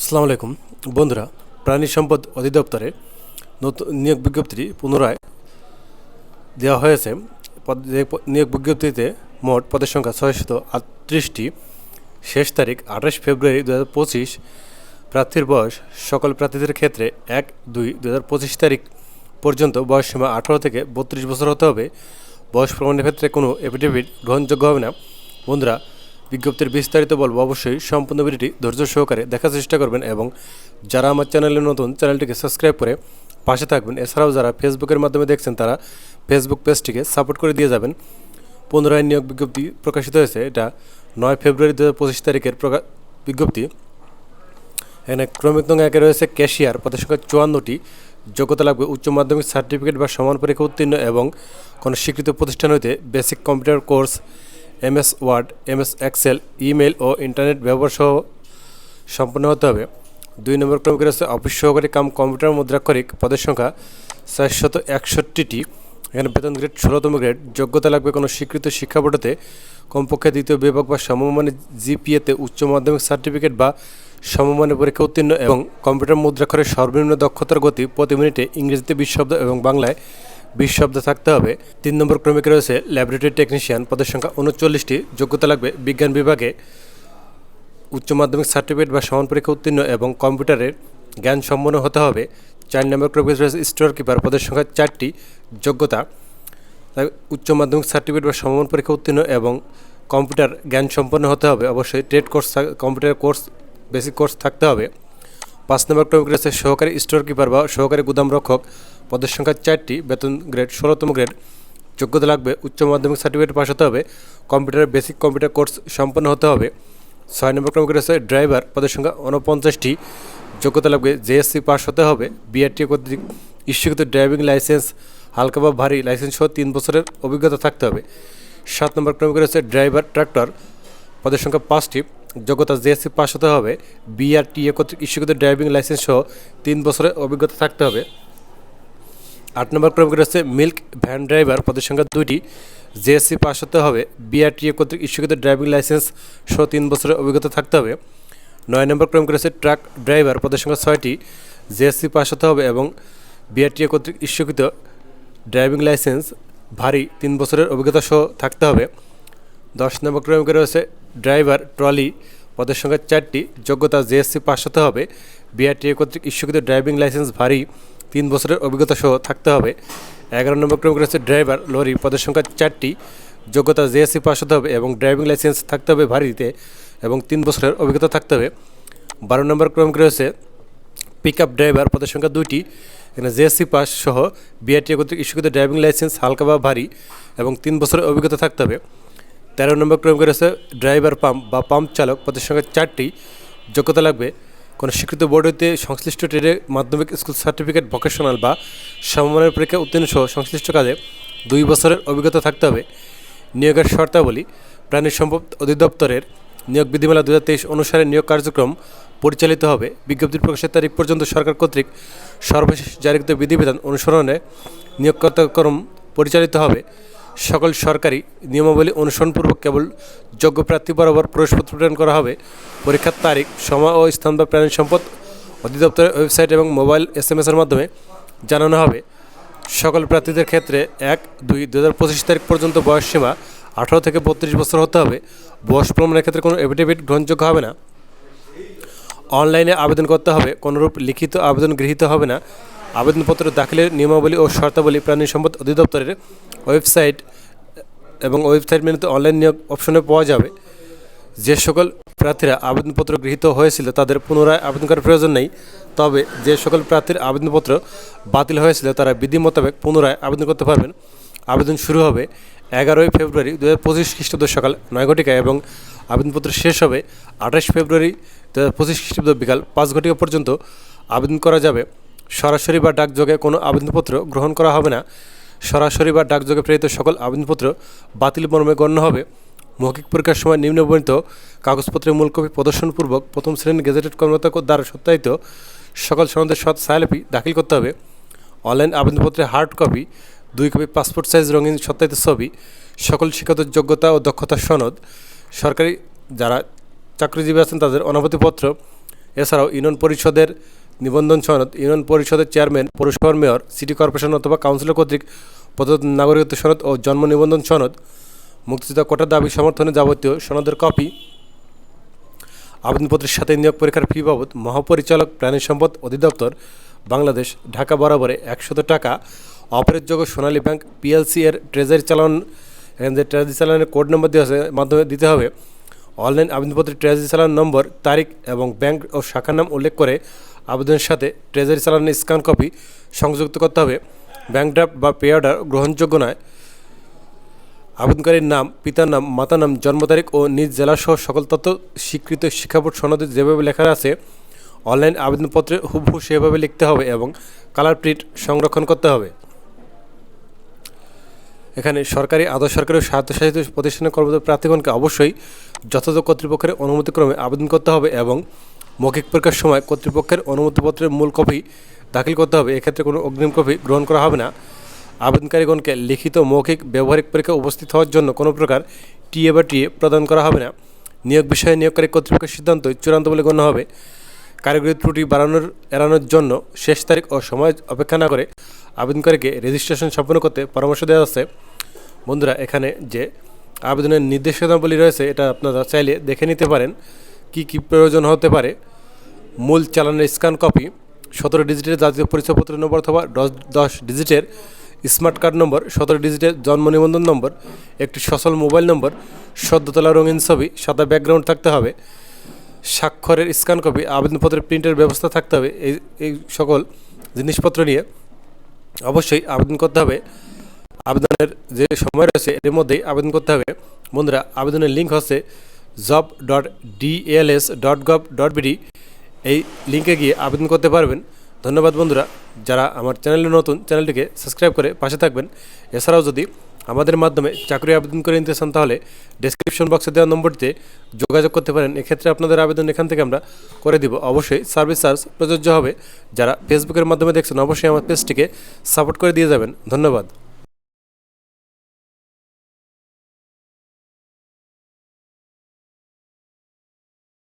আসসালামু আলাইকুম। বন্ধুরা, প্রাণী সম্পদ অধিদপ্তরে নতুন নিয়োগ বিজ্ঞপ্তিটি পুনরায় দেওয়া হয়েছে। নিয়োগ বিজ্ঞপ্তিতে মোট পদের সংখ্যা ছয়শত আটত্রিশটি। শেষ তারিখ আঠাশ ফেব্রুয়ারি দু হাজার পঁচিশ। প্রার্থীর বয়স সকল প্রার্থীদের ক্ষেত্রে এক দুই দু হাজার পঁচিশ তারিখ পর্যন্ত। বয়স সীমা আঠারো থেকে বত্রিশ বছর হতে হবে। বয়স প্রমাণের ক্ষেত্রে কোনো এফিডেভিট গ্রহণযোগ্য হবে না। বন্ধুরা বিজ্ঞপ্তির বিস্তারিত বলব। অবশ্যই সম্পূর্ণ ভিডিওটি ধৈর্য সহকারে দেখার চেষ্টা করবেন এবং যারা আমার চ্যানেলে নতুন, চ্যানেলটিকে সাবস্ক্রাইব করে পাশে থাকবেন। এছাড়াও যারা ফেসবুকের মাধ্যমে দেখছেন, তারা ফেসবুক পেজটিকে সাপোর্ট করে দিয়ে যাবেন। পুনরায় নিয়োগ বিজ্ঞপ্তি প্রকাশিত হয়েছে। এটা নয় ফেব্রুয়ারি দু পঁচিশ তারিখের প্রকা বিজ্ঞপ্তি। এখানে ক্রমিক নং একে রয়েছে ক্যাশিয়ার। পদের সংখ্যা চুয়ান্নটি। যোগ্যতা লাগবে উচ্চ মাধ্যমিক সার্টিফিকেট বা সমান পরীক্ষা উত্তীর্ণ এবং কোনো স্বীকৃত প্রতিষ্ঠান হইতে basic computer course MS word, MS excel email ও ইন্টারনেট ব্যবহার সহ সম্পন্ন হতে হবে। দুই নম্বর ক্রমিক রয়েছে অফিস সহকারী কাম কম্পিউটার মুদ্রাক্ষরিক পদের সংখ্যা চারশত একষট্টিটি। এখানে বেতন গ্রেড ষোলোতম গ্রেড। যোগ্যতা লাগবে কোনো স্বীকৃত শিক্ষা বোর্ডতে। কমপক্ষে দ্বিতীয় বিভাগ বা সমমানের জিপিএতে উচ্চ মাধ্যমিক সার্টিফিকেট বা সমমানের পরীক্ষা উত্তীর্ণ এবং কম্পিউটার মুদ্রাক্ষরের সর্বনিম্ন দক্ষতার গতি প্রতি মিনিটে ইংরেজিতে বিশ শব্দ এবং বাংলায় বিশ শব্দ থাকতে হবে। তিন নম্বর ক্রমিকে রয়েছে ল্যাবরেটরি টেকনিশিয়ান। পদের সংখ্যা উনচল্লিশটি। যোগ্যতা লাগবে বিজ্ঞান বিভাগে উচ্চ মাধ্যমিক সার্টিফিকেট বা সমান পরীক্ষা উত্তীর্ণ এবং কম্পিউটারের জ্ঞান সম্পন্ন হতে হবে। চার নম্বর ক্রমিক রয়েছে স্টোর কিপার পদের সংখ্যা চারটি। যোগ্যতা উচ্চ মাধ্যমিক সার্টিফিকেট বা সমান পরীক্ষা উত্তীর্ণ এবং কম্পিউটার জ্ঞান সম্পন্ন হতে হবে। অবশ্যই trade course computer course, basic course থাকতে হবে। পাঁচ নম্বর ক্রমিক রয়েছে সহকারী স্টোর কিপার বা সহকারী গুদাম রক্ষক পদের সংখ্যা চারটি, বেতন গ্রেড ষোলোতম গ্রেড, যোগ্যতা লাগবে উচ্চ মাধ্যমিক সার্টিফিকেট পাস হতে হবে, কম্পিউটারের বেসিক কম্পিউটার কোর্স সম্পন্ন হতে হবে, ছয় নম্বর ক্রমিক রয়েছে ড্রাইভার পদের সংখ্যা উনপঞ্চাশটি যোগ্যতা লাগবে জেএসসি পাস হতে হবে বিআরটিএ কর্তৃক ইস্যুকৃত ড্রাইভিং লাইসেন্স হালকা বা ভারী লাইসেন্স সহ তিন বছরের অভিজ্ঞতা থাকতে হবে, সাত নম্বর ক্রমিক রয়েছে ড্রাইভার ট্রাক্টর পদের সংখ্যা পাঁচটি, যোগ্যতা জেএসসি পাস হতে হবে বিআরটিএ কর্তৃক ইস্যুকৃত ড্রাইভিং লাইসেন্স সহ তিন বছরের অভিজ্ঞতা থাকতে হবে আট নম্বর ক্রমিক রয়েছে মিল্ক ভ্যান ড্রাইভার। পদের সংখ্যা দুইটি। জেএসসি পাস হতে হবে। বিআরটিএ কর্তৃক ইস্যুকৃত ড্রাইভিং লাইসেন্স সহ তিন বছরের অভিজ্ঞতা থাকতে হবে। নয় নম্বর ক্রমিক রয়েছে ট্রাক ড্রাইভার। পদের সংখ্যা ছয়টি। জেএসসি পাস হতে হবে এবং বিআরটিএ কর্তৃক ইস্যুকৃত ড্রাইভিং লাইসেন্স ভারী তিন বছরের অভিজ্ঞতা সহ থাকতে হবে। দশ নম্বর ক্রমিকে রয়েছে, ড্রাইভার ট্রলি। পদের সংখ্যা চারটি। যোগ্যতা জেএসসি পাস হতে হবে। বিআরটিএ কর্তৃক ইস্যুকৃত ড্রাইভিং লাইসেন্স ভারী তিন বছরের অভিজ্ঞতা সহ থাকতে হবে। এগারো নম্বর ক্রমিক রয়েছে ড্রাইভার, লরি, পদের সংখ্যা চারটি, যোগ্যতা জেএসসি পাস হতে হবে এবং ড্রাইভিং লাইসেন্স থাকতে হবে ভারীতে এবং তিন বছরের অভিজ্ঞতা থাকতে হবে। বারো নম্বর ক্রমিক রয়েছে পিক আপ ড্রাইভার, পদের সংখ্যা দুইটি, এখানে জেএসসি পাস সহ বিআরটিএ কর্তৃক ইস্যুকৃত ড্রাইভিং লাইসেন্স হালকা বা ভারী এবং তিন বছরের অভিজ্ঞতা থাকতে হবে। তেরো নম্বর ক্রম রয়েছে ড্রাইভার পাম্প বা পাম্প চালক, পদের সংখ্যা চারটি, যোগ্যতা লাগবে কোনো স্বীকৃত বোর্ড হইতে সংশ্লিষ্ট ট্রেডে মাধ্যমিক স্কুল সার্টিফিকেট ভোকেশনাল বা সমমানের পরীক্ষা উত্তীর্ণ সহ সংশ্লিষ্ট কাজে দুই বছরের অভিজ্ঞতা থাকতে হবে। নিয়োগের শর্তাবলী, প্রাণী সম্পদ অধিদপ্তরের নিয়োগ বিধিমালা দুহাজার তেইশ অনুসারে নিয়োগ কার্যক্রম পরিচালিত হবে। বিজ্ঞপ্তির প্রকাশের তারিখ পর্যন্ত সরকার কর্তৃক সর্বশেষ জারিকৃত বিধিবিধান অনুসরণে নিয়োগ কার্যক্রম পরিচালিত হবে। সকল সরকারি নিয়মাবলী অনুসরণপূর্বক কেবল যোগ্য প্রার্থী বরাবর প্রবেশপত্র প্রেরণ করা হবে। পরীক্ষার তারিখ, সময় ও স্থান বা প্রাণী সম্পদ, অধিদপ্তরের ওয়েবসাইট এবং মোবাইল এস এম এসের মাধ্যমে জানানো হবে। সকল প্রার্থীদের ক্ষেত্রে এক, দুই দু হাজার পঁচিশ তারিখ পর্যন্ত বয়স সীমা আঠারো থেকে বত্রিশ বছর হতে হবে। বয়স প্রমাণের ক্ষেত্রে কোনো এফিডেভিট গ্রহণযোগ্য হবে না। অনলাইনে আবেদন করতে হবে, কোনোরূপ লিখিত আবেদন গৃহীত হবে না। আবেদনপত্র দাখিলের নিয়মাবলী ও শর্তাবলী প্রাণী সম্পদ অধিদপ্তরের ওয়েবসাইট এবং ওয়েবসাইট মেনুতে অনলাইন নিয়োগ অপশনে পাওয়া যাবে। যে সকল প্রার্থীরা আবেদনপত্র গৃহীত হয়েছিল তাদের পুনরায় আবেদন করার প্রয়োজন নেই। তবে যে সকল প্রার্থীর আবেদনপত্র বাতিল হয়েছিল তারা বিধি মোতাবেক পুনরায় আবেদন করতে পারবেন। আবেদন শুরু হবে এগারোই ফেব্রুয়ারি দু হাজার পঁচিশ খ্রিস্টাব্দ সকাল নয় ঘটিকায় এবং আবেদনপত্র শেষ হবে আঠাশ ফেব্রুয়ারি দু হাজার পঁচিশ খ্রিস্টাব্দ বিকাল পাঁচ ঘটিকা পর্যন্ত। আবেদন করা যাবে সরাসরি বা ডাকযোগে কোনো আবেদনপত্র গ্রহণ করা হবে না। সরাসরি বা ডাকযোগে প্রেরিত সকল আবেদনপত্র বাতিল মর্মে গণ্য হবে। মৌখিক পরীক্ষার সময় নিম্নবর্ণিত কাগজপত্রের মূল কপি প্রদর্শনপূর্বক প্রথম শ্রেণির গেজেটেড কর্মকর্তা দ্বারা সত্যায়িত সকল সনদের সৎ সাইলপি দাখিল করতে হবে। অনলাইন আবেদনপত্রের হার্ড কপি, দুই কপি পাসপোর্ট সাইজ, রঙিন সত্যায়িত ছবি, সকল শিক্ষাগত যোগ্যতা ও দক্ষতার সনদ। সরকারি যারা চাকরিজীবী আছেন তাদের অনুমতিপত্র, এছাড়াও ইউনিয়ন পরিষদের নিবন্ধন সনদ, ইউনিয়ন পরিষদের চেয়ারম্যান, পৌরসভার মেয়র, সিটি কর্পোরেশন অথবা কাউন্সিলর কর্তৃক প্রদত্ত নাগরিকত্ব সনদ ও জন্ম নিবন্ধন সনদ, মুক্তিযোদ্ধা কোটার দাবি সমর্থনে যাবতীয় সনদের কপি, আবেদনপত্রের সাথে নিয়োগ পরীক্ষার ফি বাবদ মহাপরিচালক, প্রাণী সম্পদ অধিদপ্তর, বাংলাদেশ, ঢাকা বরাবরে একশত টাকা অপরাধযোগ্য সোনালী ব্যাংক পিএলসি এর ট্রেজারি চালান ট্রেজারি চালানের কোড নম্বর দেওয়া মাধ্যমে দিতে হবে। অনলাইন আবেদনপত্রের ট্রেজারি চালান নম্বর, তারিখ এবং ব্যাংক ও শাখার নাম উল্লেখ করে আবেদনের সাথে ট্রেজারি চালানের স্ক্যান কপি সংযুক্ত করতে হবে। ব্যাংক ড্রাফট বা পে অর্ডার গ্রহণযোগ্য নয়। আবেদনকারীর নাম, পিতার নাম, মাতার নাম, জন্ম তারিখ ও নিজ জেলাসহ সকল তথ্য স্বীকৃত শিক্ষা বোর্ড সনদে যেভাবে লেখা আছে, অনলাইন আবেদনপত্রে হুবহু সেভাবে লিখতে হবে এবং কালার প্রিন্ট সংরক্ষণ করতে হবে। এখানে সরকারি আধা সরকারি স্বায়ত্তশাসিত প্রতিষ্ঠানের কর্মরত প্রার্থীগণকে অবশ্যই যথাযথ কর্তৃপক্ষের অনুমতিক্রমে আবেদন করতে হবে এবং মৌখিক পরীক্ষার সময় কর্তৃপক্ষের অনুমতিপত্রের মূল কপি দাখিল করতে হবে। এক্ষেত্রে কোনো অগ্রিম কপি গ্রহণ করা হবে না। আবেদনকারীগণকে লিখিত মৌখিক ব্যবহারিক পরীক্ষায় উপস্থিত হওয়ার জন্য কোনো প্রকার টিএ বা টিএ প্রদান করা হবে না। নিয়োগ বিষয়ে নিয়োগকারী কর্তৃপক্ষের সিদ্ধান্ত চূড়ান্ত বলে গণ্য হবে। কারিগরি ত্রুটি বাড়ানোর, এড়ানোর জন্য শেষ তারিখ ও সময় অপেক্ষা না করে আবেদনকারীকে রেজিস্ট্রেশন সম্পন্ন করতে পরামর্শ দেওয়া হচ্ছে বন্ধুরা, এখানে যে আবেদনের নির্দেশনাবলী রয়েছে, এটা আপনারা চাইলে দেখে নিতে পারেন। কি কি প্রয়োজন হতে পারে? মূল চালানের স্ক্যান কপি, সতেরো ডিজিটের জাতীয় পরিচয়পত্র নম্বর অথবা দশ দশ ডিজিটের স্মার্ট কার্ড নম্বর, সতেরো ডিজিটের জন্ম নিবন্ধন নম্বর, একটি সচল মোবাইল নম্বর সদ্য তোলা রঙিন ছবি, সাদা ব্যাকগ্রাউন্ড থাকতে হবে, স্বাক্ষরের স্ক্যান কপি, আবেদনপত্রের প্রিন্টের ব্যবস্থা থাকতে হবে, এই এই সকল জিনিসপত্র নিয়ে অবশ্যই আবেদন করতে হবে। আবেদনের যে সময় রয়েছে, এর মধ্যেই আবেদন করতে হবে। বন্ধুরা, আবেদনের লিঙ্ক হচ্ছে job dot DLS dot gov dot BD এই লিঙ্কে গিয়ে আবেদন করতে পারবেন। ধন্যবাদ বন্ধুরা। যারা আমার চ্যানেলে নতুন, চ্যানেলটিকে সাবস্ক্রাইব করে পাশে থাকবেন। এছাড়াও যদি আমাদের মাধ্যমে চাকরি আবেদন করে নিতে চান, তাহলে ডেসক্রিপশন বক্সে দেওয়া নম্বরটিতে যোগাযোগ করতে পারেন। এক্ষেত্রে আপনাদের আবেদন এখান থেকে আমরা করে দিব। অবশ্যই সার্ভিস চার্জ প্রযোজ্য হবে। যারা ফেসবুকের মাধ্যমে দেখছেন, অবশ্যই আমার পেজটিকে সাপোর্ট করে দিয়ে যাবেন। ধন্যবাদ।